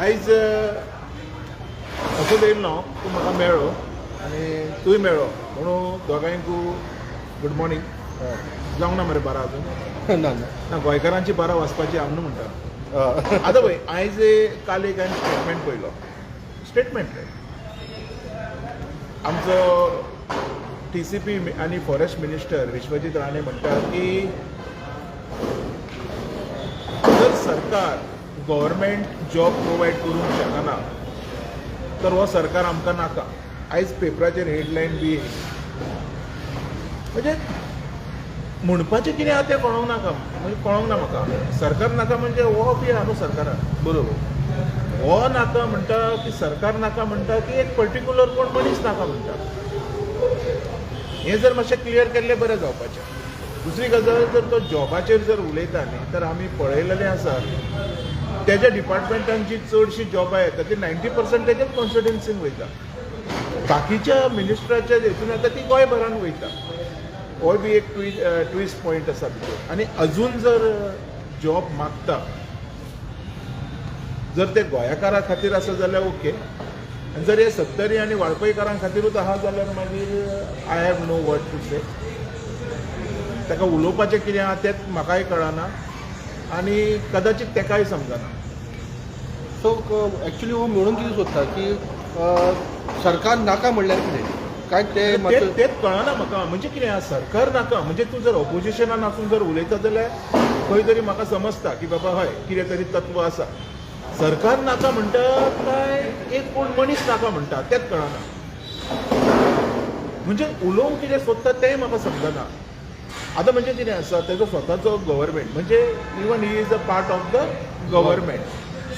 आयज असो येयलो तूं म्हाका मेळ्ळो आनी तूंय मेळ्ळो म्हणून दोगांयकू गूड मॉर्निंग जावंक ना मरे बारा अजून. ना ना. गोंयकारांची बारा वाचपाची हांव न्हू म्हणटा आतां पळय आयज काल एक हांवें स्टेटमेंट पळयलो स्टेटमेंट आमचो टी सी पी आनी फॉरेस्ट मिनिस्टर विश्वजीत राणे म्हणटा की जर सरकार गव्हर्मेंट जॉब प्रोवायड करूंक शकना. तर हो सरकार आमकां नाका. आयज पेपराचेर हेडलायन बी म्हणजे म्हणपाचें कितें आहा तें कळोंक नाका. म्हणजे कळोंक ना म्हाका. सरकार नाका म्हणजे हो बी आहा न्हू सरकाराक बरोबर. हो नाका म्हणटा की सरकार नाका म्हणटा की एक पर्टिक्युलर कोण मनीस नाका म्हणटा. हें जर मातशें क्लियर केल्लें बरें जावपाचें. दुसरी गजाल जर तो जॉबाचेर जर उलयता न्ही तर आमी पळयलेलें आसा तेज्या डिपार्टमेंटांची जी चडशीं जॉबां येता ती नायन्टी पर्संट तेजेच कॉन्स्टिट्युन्सीन वयता बाकीच्या मिनिस्टराच्या हेतून येता ती गोंयभरान वयता हो बी एक ट्वी ट्विस्ट पॉयंट आसा भितर आनी अजून जर जॉब मागता जर ते गोंयाकारा खातीर आसा जाल्यार ओके आनी जर हे सत्तरी आनी वाळपयकारां खातीरूच आहा जाल्यार मागीर I have no word to say ताका उलोवपाचें कितें आहा तेंच म्हाकाय कळना. आनी कदाचीत तेकाय समजना. सो ॲक्च्युली हो म्हणून कितें सोदता की सरकार नाका म्हणल्यार कितें? काय ते तेच कळना म्हाका. म्हणजे कितें आहा सरकार नाका. म्हणजे तूं जर ऑपोजिशनान आसून जर उलयता जाल्यार खंय तरी म्हाका समजता की बाबा हय कितें तरी तत्व आसा. सरकार नाका म्हणटा काय एक कोण मनीस नाका म्हणटा तेंच कळना. म्हणजे उलोवंक कितें सोदता तेंय म्हाका समजना. आतां म्हणजे कितें आसा तेजो स्वताचो गव्हर्मेंट म्हणजे even he is a part of the government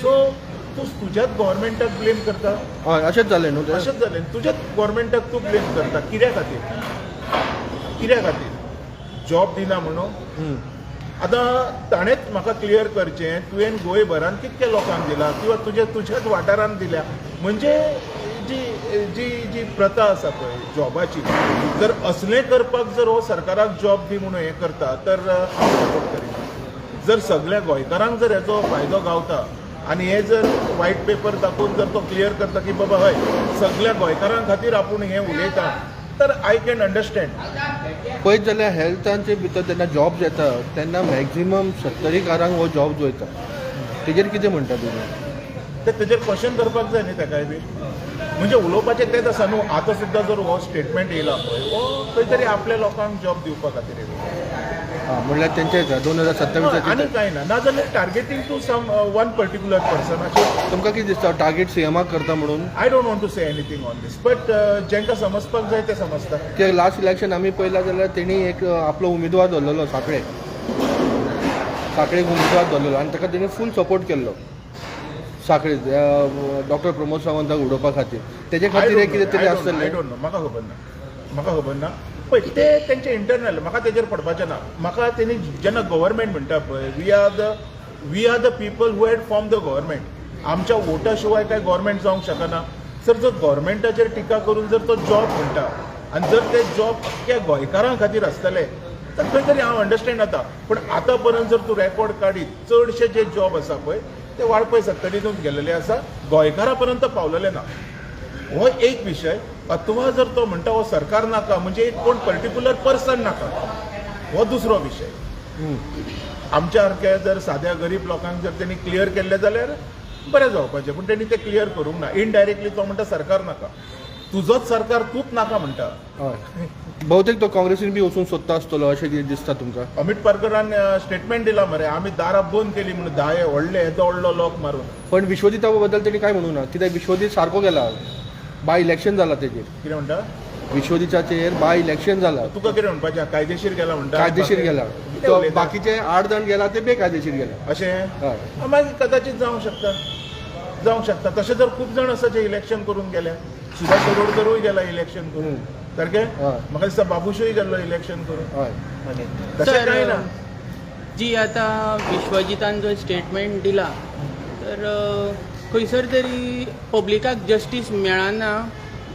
so तूं तुज्याच गव्हर्मेंटाक ब्लेम करता? हय अशेंच जालें न्हू अशेंच जालें तुज्याच गव्हर्मेंटाक तूं ब्लेम करता? कित्या खातीर कित्या खातीर जॉब दिना म्हणून. आतां ताणेंच म्हाका क्लियर करचें तुवें गोंयभरान कितक्या लोकांक दिला? किंवा तुज्या तुज्याच वाठारान दिल्या? म्हणजे जी जी प्रथा आसा पळय जॉबाची. जर असलें करपाक जर हो सरकाराक जॉब दी म्हणून हें करता तर हांव सपोर्ट करीन. जर सगळ्या गोंयकारांक जर हेचो फायदो गावता आनी हे जर व्हायट पेपर दाखोवन जर तो क्लियर करता की बाबा हय सगळ्या गोंयकारां खातीर आपूण हें उलयता तर आय कॅन अंडरस्टँड पळयत जाल्यार हेल्थांचे भितर जेन्ना जॉब येता तेन्ना मॅक्झिमम सत्तरीकारांक हो जॉब वयता तेजेर कितें म्हणटा तुमी? ते तेजेर क्वेश्चन करपाक जाय न्ही ताकाय बी म्हणजे उलोवपाचें तेच आसा न्हू आतां सुद्दां जर हो स्टेटमेंट येयला पळय हो खंय तरी आपल्या लोकांक जॉब दिवपा खातीर येयला हां म्हणल्यार तेंचे दोन हजार आनी सत्तावीसाचे कांय ना नाजाल्यार targeting to some one particular person अशें तुमकां कितें दिसता? टार्गेट सीएमाक करता म्हणून? I don't want to say anything on this but जेंकां समजपाक जाय ते समजता ते लास्ट इलेक्शन आमी पळयला जाल्यार तेणी एक आपलो उमेदवार दवरलेलो साखळे साखळेक उमेदवार दवरलेलो आनी ताका तेणी फूल सपोर्ट केल्लो. साखळे डॉक्टर प्रमोद सावंताक उडोवपा खातीर तेजे खातीर कितें तरी आसतलें म्हाका खबर ना. म्हाका खबर ना. पळय ते तेंचे इंटरनल म्हाका तेजेर पडपाचें ना. म्हाका तेणी जेन्ना गव्हर्मेंट म्हणटा पळय we are the we are the people who had form the government आमच्या वोटा शिवाय काय गव्हर्मेंट जावंक शकना. सर जर गव्हर्मेंटाचेर टिका करून जर तो जॉब म्हणटा आनी जर ते जॉब अख्ख्या गोंयकारां खातीर आसतले तर खंय तरी हांव अंडरस्टँड जाता पूण आतां पर्यंत जर तूं रेकॉर्ड काडीत चडशे जे जॉब आसा पळय ते वाळपय सत्तरीतून गेलेले आसा गोंयकारा पर्यंत पावलेले ना. हो एक विषय अथवा जर तो म्हणटा हो सरकार नाका म्हणजे एक कोण पर्टिक्युलर पर्सन नाका. हो दुसरो विषय. हं. आमच्या सारक्या जर साद्या गरीब लोकांक जर त्यांनी क्लियर केल्ले जाल्यार बरें जावपाचें पूण तेणी तें क्लियर करूंक ना. इनडायरेक्टली तो म्हणटा सरकार नाका. तुजोच सरकार तूंच नाका म्हणटा हय. भोवतेक तो काँग्रेसीन बी वचून सोदता आसतलो अशें कितें दिसता तुमकां अमित पारकरान स्टेटमेंट दिला मरे आमी दारां बंद केली म्हणून धा हे व्हडले येदो व्हडलो लॉक मारून. पण विश्वजिता बद्दल तेणी कांय म्हणूं ना कित्याक विश्वजीत सारको गेला. बाय इलेक्शन जाला तेजेर कितें म्हणटा विश्वजिताचेर बाय इलेक्शन जाला तुका कितें म्हणपाचें कायदेशीर गेला म्हणटा कायदेशीर गेला. कितें तो उलयता? बाकीचे आठ जाण गेला ते बेकायदेशीर गेला. अशें हय. मागीर कदाचित जावंक शकता. जावंक शकता. तशें जर खूब जाण आसा जे इलेक्शन करून गेले सुधा शिरोडकरूय गेला इलेक्शन करून. हं. सारकें हय. म्हाका दिसता बाबूशूय गेल्लो इलेक्शन करून. हय तशें कांय ना? जी आता विश्वजितान जो स्टेटमेंट दिला तर खंयसर तरी पब्लिकाक जस्टीस मेळना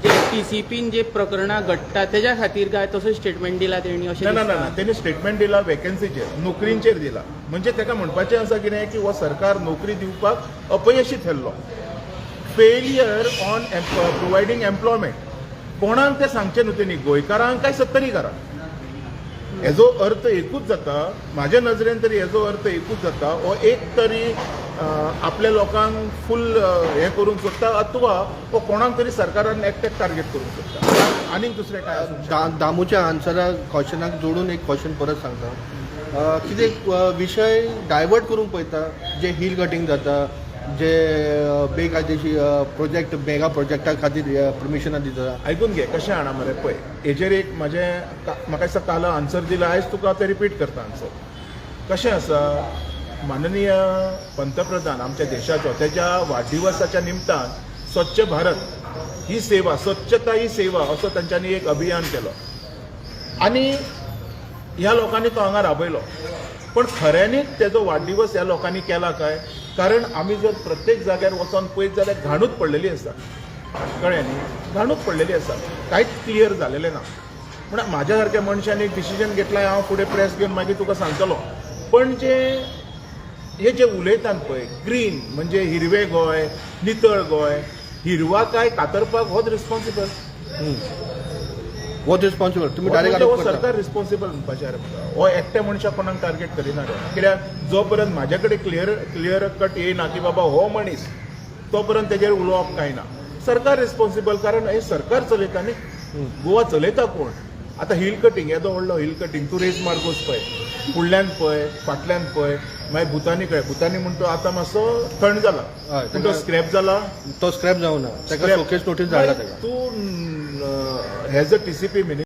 जे टी सी पीन जे प्रकरणां घडटा तेज्या खातीर काय तसो स्टेटमेंट दिला तेणी अशें ना ना तेणी स्टेटमेंट दिला वेकन्सीचेर नोकरींचेर दिला. म्हणजे ताका म्हणपाचें आसा कितें की हो सरकार नोकरी दिवपाक अपयशी थारलो फेलियर ऑन प्रोवायडींग एम्प्लॉयमेंट कोणाक तें सांगचें न्हू तेणी गोंयकारांक काय सत्तरीकारांक हेजो अर्थ एकूच जाता म्हाज्या नजरेन तरी हेजो अर्थ एकूच जाता हो एक तरी आपल्या लोकांक फूल हें करूंक सोदता अथवा हो कोणाक तरी सरकारान एकट्याक टार्गेट करूंक सोदता. आनीक दुसरें काय दा दामूच्या आन्सरा क्वेश्चनाक जोडून एक क्वेश्चन परत सांगता. कितें विशय डायवर्ट करूंक पळयता जे हील कटींग जाता जे बेकायदेशी बेकायदेशीर प्रोजेक्ट मेगा प्रोजेक्टा खातीर परमिशनां दिता आयकून घे कशें आना मरे? पळय हेजेर एक म्हाजें म्हाका दिसता काल आन्सर दिला आयज तुका तें रिपीट करता आन्सर कशें आसा? माननीय पंतप्रधान आमच्या देशाचो तेच्या वाडदिवसाच्या निमतान स्वच्छ भारत ही सेवा स्वच्छता ही सेवा असो तांच्यांनी एक अभियान केलो. आनी ह्या लोकांनी तो हांगा राबयलो. पण खऱ्यांनीच तेजो वाडदिवस ह्या लोकांनी केला काय? कारण आमी जर प्रत्येक जाग्यार वचोन पळयत जाल्यार घाणूच पडलेली आसा कळ्ळें न्ही घाणूच पडलेली आसा कांयच क्लियर जालेलें ना म्हण म्हाज्या सारक्या मनशान एक डिसिजन घेतलाय हांव फुडें प्रेस घेवन मागीर तुका सांगतलो. पण जे हे जे उलयतात पळय ग्रीन म्हणजे हिरवें गोंय नितळ गोंय हिरवा काय कातरपाक होच रिस्पॉन्सिबल वॉट रिस्पॉन्सिबल तुमी डायरेक्ट सरकार रिस्पॉन्सिबल म्हणपाचें हो एकट्या मनशाक कोणाक टार्गेट करिना कित्याक जो पर्यंत म्हाजे कडेन क्लियर क्लियर कट येयना की बाबा हो मनीस तो पर्यंत तेजेर उलोवप कांय ना. सरकार रिस्पॉन्सिबल कारण हे सरकार चलयता न्ही गोवा चलयता कोण? आतां हिल कटींग येदो व्हडलो हिल कटींग तूं रेस मार्गोस पळय फुडल्यान पळय फाटल्यान पळय मागीर भुतानी कळय भुतानी म्हणटा तो आतां मातसो थंड जाला तो स्क्रॅप जाला तो स्क्रॅप जावना ताका नोटीस धाडला तूं has a T C P